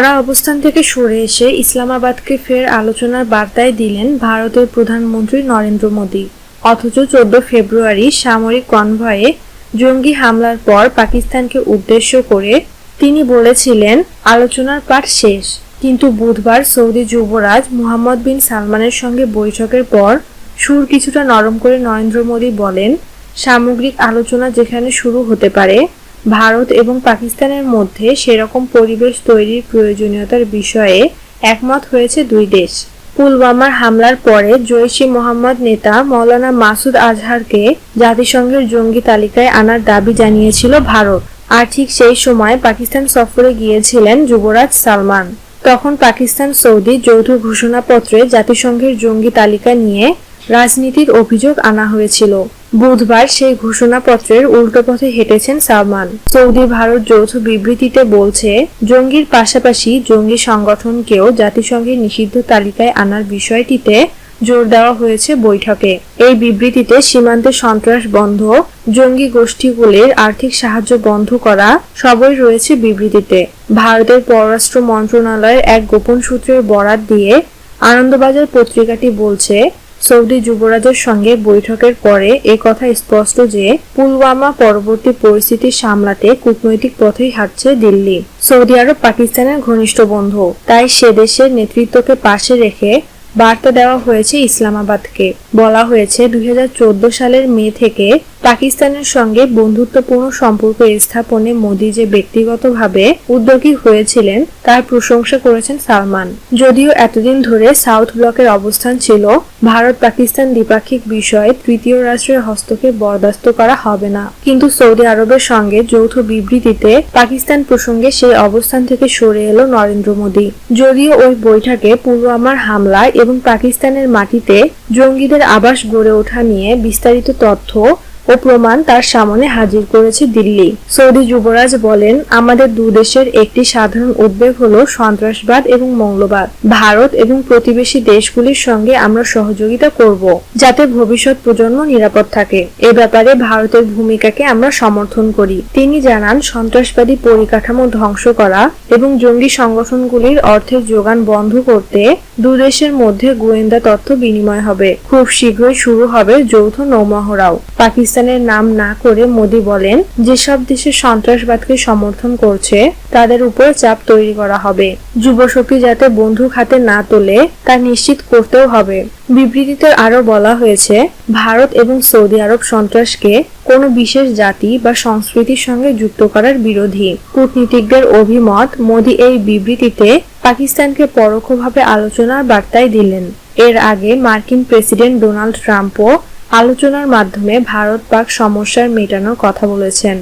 কড়া অবস্থান থেকে সরে এসে ইসলামাবাদকে ফের আলোচনার বার্তায় দিলেন ভারতের প্রধানমন্ত্রী নরেন্দ্র মোদী। অথচ চোদ্দ ফেব্রুয়ারি সামরিক কনভয়ে জঙ্গি হামলার পর পাকিস্তানকে উদ্দেশ্য করে তিনি বলেছিলেন, আলোচনার পাঠ শেষ। কিন্তু বুধবার সৌদি যুবরাজ মুহাম্মদ বিন সালমানের সঙ্গে বৈঠকের পর সুর কিছুটা নরম করে নরেন্দ্র মোদী বলেন, সামগ্রিক আলোচনা যেখানে শুরু হতে পারে ভারত এবং পাকিস্তানের মধ্যে সেরকম পরিবেশ তৈরির প্রয়োজনীয়তার বিষয়ে একমত হয়েছে দুই দেশ। পুলওয়ামার হামলার পরে জৈশি মোহাম্মদ নেতা মৌলানা মাসুদ আজহারকে জাতিসংঘের জঙ্গি তালিকায় আনার দাবি জানিয়েছিল ভারত। আর ঠিক সেই সময় পাকিস্তান সফরে গিয়েছিলেন যুবরাজ সালমান। তখন পাকিস্তান সৌদি যৌথ ঘোষণাপত্রে জাতিসংঘের জঙ্গি তালিকা নিয়ে রাজনীতির অভিযোগ আনা হয়েছিল। বুধবার সেই ঘোষণাপত্রের উল্টো পথে হেঁটেছেন সালমান। সৌদি ভারত যৌথ বিবৃতিতে বলছে, জঙ্গির পাশাপাশি জঙ্গি সংগঠনকেও জাতিসংঘের নিষিদ্ধ তালিকায় আনার বিষয়টিতে জোর দেওয়া হয়েছে বৈঠকে। এই বিবৃতিতে সীমান্তে সন্ত্রাস বন্ধ, জঙ্গি গোষ্ঠীগুলির আর্থিক সাহায্য বন্ধ করা সবই রয়েছে বিবৃতিতে। ভারতের পররাষ্ট্র মন্ত্রণালয়ের এক গোপন সূত্রের বরাত দিয়ে আনন্দবাজার পত্রিকাটি বলছে সৌদি যুবরাজের সঙ্গে বৈঠকের পরে এ কথা স্পষ্ট যে পুলওয়ামা পরবর্তী পরিস্থিতি সামলাতে কূটনৈতিক পথেই হাঁটছে দিল্লি। সৌদি আরব পাকিস্তানের ঘনিষ্ঠ বন্ধু। তাই সে দেশের নেতৃত্বকে পাশে রেখে বার্তা দেওয়া হয়েছে ইসলামাবাদকে। বলা হয়েছে, দুই হাজার চোদ্দ সালের মে থেকে পাকিস্তানের সঙ্গে বন্ধুত্বপূর্ণ সম্পর্ক স্থাপনে মোদী যে ব্যক্তিগতভাবে উদ্যোগী হয়েছিলেন, তার প্রশংসা করেছেন সালমান। যদিও এতদিন ধরে সাউথ ব্লকের অবস্থান ছিল, ভারত পাকিস্তান দ্বিপাক্ষিক বিষয়ে তৃতীয় রাষ্ট্রের হস্তক্ষেপ বরদাস্ত করা হবে না। কিন্তু সৌদি আরবের সঙ্গে যৌথ বিবৃতিতে পাকিস্তান প্রসঙ্গে সেই অবস্থান থেকে সরে এলো নরেন্দ্র মোদী। যদিও ওই বৈঠকে পুলওয়ামার হামলায় এবং পাকিস্তানের মাটিতে জঙ্গিদের আবাস গড়ে ওঠা নিয়ে বিস্তারিত তথ্য ও প্রমাণ তার সামনে হাজির করেছে দিল্লি। সৌদি যুবরাজ বলেন, আমাদের দু দেশের একটি সাধারণ উদ্বেগ হলো সন্ত্রাসবাদ এবং মৌলবাদ। ভারত এবং প্রতিবেশী দেশগুলির সঙ্গে আমরা সহযোগিতা করব, যাতে ভবিষ্যৎ প্রজন্ম নিরাপদ থাকে। এ ব্যাপারে ভারতের ভূমিকাকে আমরা সমর্থন করি। তিনি জানান, সন্ত্রাসবাদী পরিকাঠামো ধ্বংস করা এবং জঙ্গি সংগঠনগুলির অর্থের যোগান বন্ধ করতে দু দেশের মধ্যে গোয়েন্দা তথ্য বিনিময় হবে। খুব শীঘ্রই শুরু হবে যৌথ নৌমহড়াও। পাকিস্তানের নাম না করে মোদী বলেন, যেসব দেশে সন্ত্রাসবাদকে সমর্থন করছে, তাদের উপর চাপ তৈরি করা হবে। যুবশক্তি যাতে বন্দুক হাতে না তোলে, তা নিশ্চিত করতেও হবে। বিবৃতিতে আরও বলা হয়েছে, ভারত এবং সৌদি আরব সন্ত্রাসকে কোনো বিশেষ জাতি বা সংস্কৃতির সঙ্গে যুক্ত করার বিরোধী। কূটনীতিকদের অভিমত, মোদী এই বিবৃতিতে পাকিস্তানকে পরোক্ষভাবে আলোচনার বার্তায় দিলেন। এর আগে মার্কিন প্রেসিডেন্ট ডোনাল্ড ট্রাম্পও আলোচনার মাধ্যমে ভারত পাক সমস্যার মেটানোর কথা বলেছেন।